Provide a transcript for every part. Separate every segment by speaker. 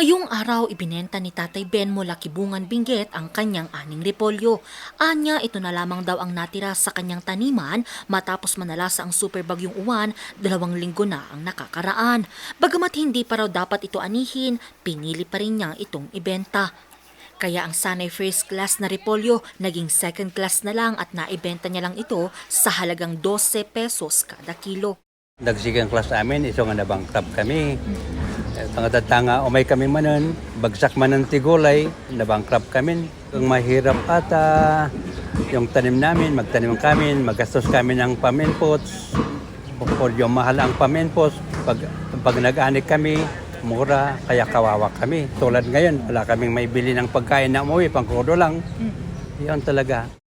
Speaker 1: Ngayong araw, ibinenta ni Tatay Ben mula Kibungan Binggit ang kanyang aning repolyo. Anya, ito na lamang daw ang natira sa kanyang taniman matapos manalasa ang super bagyong uwan, dalawang linggo na ang nakakaraan. Bagamat hindi pa raw dapat ito anihin, pinili pa rin niyang itong ibenta. Kaya ang sanay first class na repolyo naging second class na lang at naibenta niya lang ito sa halagang 12 pesos kada kilo.
Speaker 2: Dagsigang class amin, iso nga nabangkrap kami. Tanga tanga umay kami manon, bagsak man ng tigulay, nabangkrap kami. Ang mahirap ata, yung tanim namin, magtanim kami, magastos kami ng paminpots. Bukod yung mahal ang paminpots, pag, pag nag-anik kami, mura, kaya kawawa kami. Tulad ngayon, wala kaming may bili ng pagkain na umuwi, pangkodo lang. Yan talaga.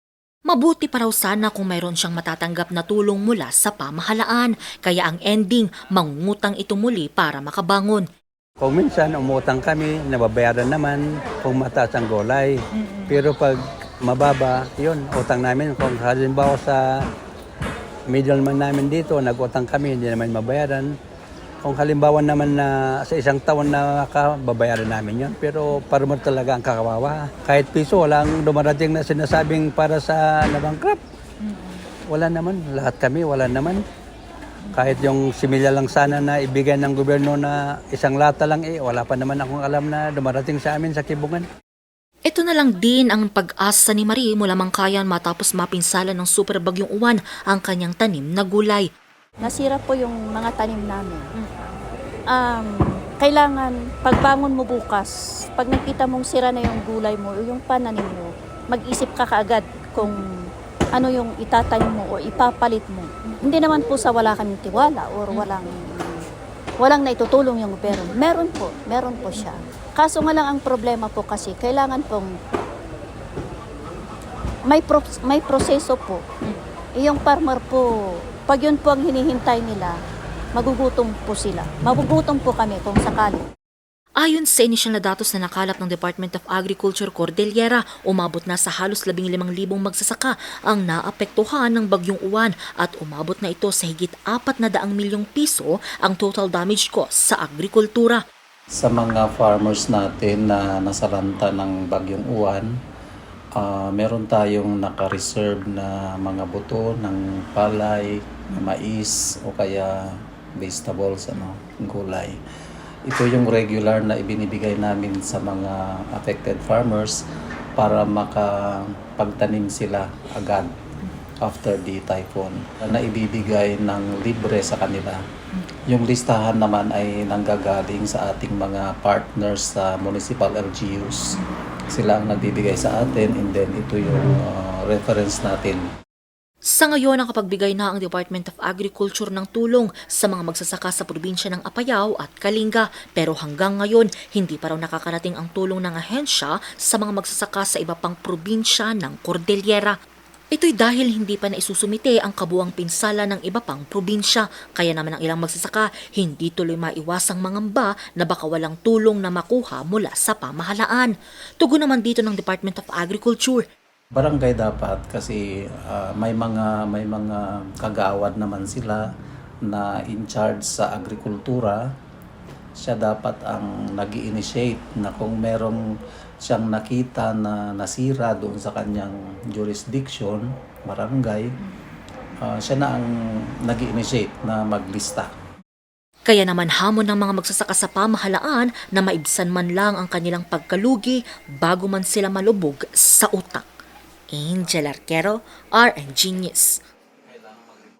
Speaker 1: Mabuti pa raw sana kung mayroon siyang matatanggap na tulong mula sa pamahalaan, kaya ang ending, mangungutang ito muli para makabangon.
Speaker 2: Kung minsan umutang kami, nababayaran naman kung mataas ang gulay. Pero pag mababa, yun, utang namin. Kung halimbawa sa middleman namin dito, nag-utang kami, hindi naman mabayaran. Kung halimbawa naman na sa isang taon na babayaran namin yun. Pero parang talaga ang kakawawa. Kahit piso, walang dumarating na sinasabing para sa nabangkrap. Wala naman. Lahat kami, wala naman. Kahit yung similya lang sana na ibigay ng gobyerno na isang lata lang eh, wala pa naman akong alam na dumarating sa amin sa Kibungan.
Speaker 1: Ito na lang din ang pag-asa ni Marie mula Mangkayan matapos mapinsala ng super bagyong uwan ang kanyang tanim na gulay.
Speaker 3: Nasira po yung mga tanim namin. Um, kailangan, pagbangon mo bukas, pag nakita mong sira na yung gulay mo o yung pananim mo, mag-isip ka kaagad kung ano yung itatanim mo o ipapalit mo. Hindi naman po sa wala kaming tiwala or walang walang naitutulong yung gobyerno. Meron po, meron po siya. Kaso nga lang ang problema po kasi kailangan pong may pro- may proseso po. Yung farmer po, pag yun po ang hinihintay nila, magugutom po sila. Magugutom po kami kung sakali.
Speaker 1: Ayon sa inisyal na datos na nakalap ng Department of Agriculture Cordillera, umabot na sa halos 15,000 magsasaka ang naapektuhan ng bagyong uwan at umabot na ito sa higit 400 milyong piso ang total damage cost sa agrikultura.
Speaker 4: sa mga farmers natin na nasaranta ng bagyong uwan, ah, meron tayong naka-reserve na mga buto ng palay, mais o kaya vegetables, ano, gulay. Ito yung regular na ibinibigay namin sa mga affected farmers para makapagtanim sila agad after the typhoon na ibibigay ng libre sa kanila. Yung listahan naman ay nanggagaling sa ating mga partners sa municipal LGUs. Sila ang nagbibigay sa atin and then ito yung uh, reference natin.
Speaker 1: Sa ngayon, nakapagbigay na ang Department of Agriculture ng tulong sa mga magsasaka sa probinsya ng Apayao at Kalinga pero hanggang ngayon, hindi pa raw nakakarating ang tulong ng ahensya sa mga magsasaka sa iba pang probinsya ng Cordillera. Ito'y dahil hindi pa naisusumite ang kabuang pinsala ng iba pang probinsya, kaya naman ang ilang magsasaka hindi tuloy maiwasang mangamba na baka walang tulong na makuha mula sa pamahalaan. Tugon naman dito ng Department of Agriculture,
Speaker 4: Barangay dapat kasi uh, may mga may mga kagawad naman sila na in charge sa agrikultura. Siya dapat ang nag initiate na kung merong siyang nakita na nasira doon sa kanyang jurisdiction, barangay, uh, siya na ang nag initiate na maglista.
Speaker 1: Kaya naman hamon ng mga magsasaka sa pamahalaan na maibsan man lang ang kanilang pagkalugi bago man sila malubog sa utak. Angel Arquero, RNG News.